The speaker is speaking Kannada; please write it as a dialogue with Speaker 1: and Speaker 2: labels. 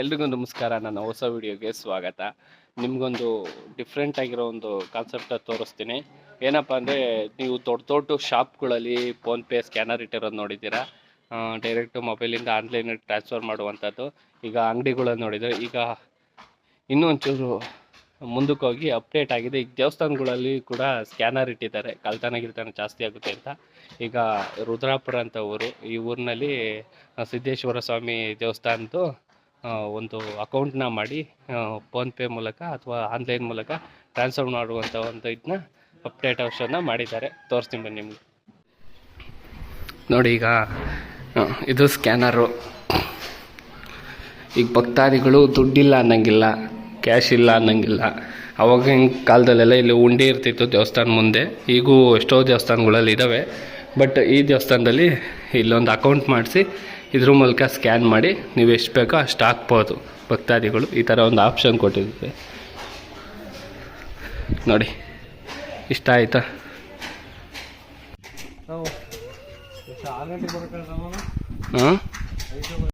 Speaker 1: ಎಲ್ರಿಗೂ ನಮಸ್ಕಾರ. ನನ್ನ ಹೊಸ ವಿಡಿಯೋಗೆ ಸ್ವಾಗತ. ನಿಮಗೊಂದು ಡಿಫ್ರೆಂಟ್ ಆಗಿರೋ ಒಂದು ಕಾನ್ಸೆಪ್ಟ ತೋರಿಸ್ತೀನಿ. ಏನಪ್ಪ ಅಂದರೆ, ನೀವು ದೊಡ್ಡ ದೊಡ್ಡ ಶಾಪ್ಗಳಲ್ಲಿ ಫೋನ್ಪೇ ಸ್ಕ್ಯಾನರ್ ಇಟ್ಟಿರೋದು ನೋಡಿದ್ದೀರಾ? ಡೈರೆಕ್ಟ್ ಮೊಬೈಲಿಂದ ಆನ್ಲೈನ್ ಟ್ರಾನ್ಸ್ಫರ್ ಮಾಡುವಂಥದ್ದು. ಈಗ ಅಂಗಡಿಗಳನ್ನು ನೋಡಿದರೆ, ಈಗ ಇನ್ನೂ ಒಂಚೂರು ಮುಂದಕ್ಕೆ ಹೋಗಿ ಅಪ್ಡೇಟ್ ಆಗಿದೆ. ಈಗ ದೇವಸ್ಥಾನಗಳಲ್ಲಿ ಕೂಡ ಸ್ಕ್ಯಾನರ್ ಇಟ್ಟಿದ್ದಾರೆ. ಕಳ್ತನ ಜಾಸ್ತಿ ಆಗುತ್ತೆ ಅಂತ. ಈಗ ರುದ್ರಾಪುರ ಅಂತ ಊರು. ಈ ಊರಿನಲ್ಲಿ ಸಿದ್ದೇಶ್ವರ ಸ್ವಾಮಿ ದೇವಸ್ಥಾನದ್ದು ಒಂದು ಅಕೌಂಟ್ನ ಮಾಡಿ ಫೋನ್ಪೇ ಮೂಲಕ ಅಥವಾ ಆನ್ಲೈನ್ ಮೂಲಕ ಟ್ರಾನ್ಸ್ಫರ್ ಮಾಡುವಂಥ ಒಂದು ಇದನ್ನ ಅಪ್ಡೇಟ್ ಅವಶ್ಯನ ಮಾಡಿದ್ದಾರೆ. ತೋರಿಸ್ತೀನಿ ಬನ್ನಿ ನಿಮ್ಗೆ. ನೋಡಿ ಈಗ ಇದು ಸ್ಕ್ಯಾನರು. ಈಗ ಭಕ್ತಾದಿಗಳು ದುಡ್ಡಿಲ್ಲ ಅನ್ನಂಗಿಲ್ಲ, ಕ್ಯಾಶ್ ಇಲ್ಲ ಅನ್ನಂಗಿಲ್ಲ. ಅವಾಗಿನ ಕಾಲದಲ್ಲೆಲ್ಲ ಇಲ್ಲಿ ಉಂಡೆ ಇರ್ತಿತ್ತು ದೇವಸ್ಥಾನ ಮುಂದೆ. ಈಗೂ ಎಷ್ಟೋ ದೇವಸ್ಥಾನಗಳಲ್ಲಿ ಇದ್ದಾವೆ ಬಟ್ ಈ ದೇವಸ್ಥಾನದಲ್ಲಿ ಇಲ್ಲೊಂದು ಅಕೌಂಟ್ ಮಾಡಿಸಿ ಇದ್ರ ಮೂಲಕ ಸ್ಕ್ಯಾನ್ ಮಾಡಿ ನೀವು ಎಷ್ಟು ಬೇಕೋ ಅಷ್ಟು ಹಾಕ್ಬೋದು. ಭಕ್ತಾದಿಗಳು ಈ ಥರ ಒಂದು ಆಪ್ಷನ್ ಕೊಟ್ಟಿದ್ದೆ ನೋಡಿ ಇಷ್ಟ ಆಯಿತಾ? ಹಾಂ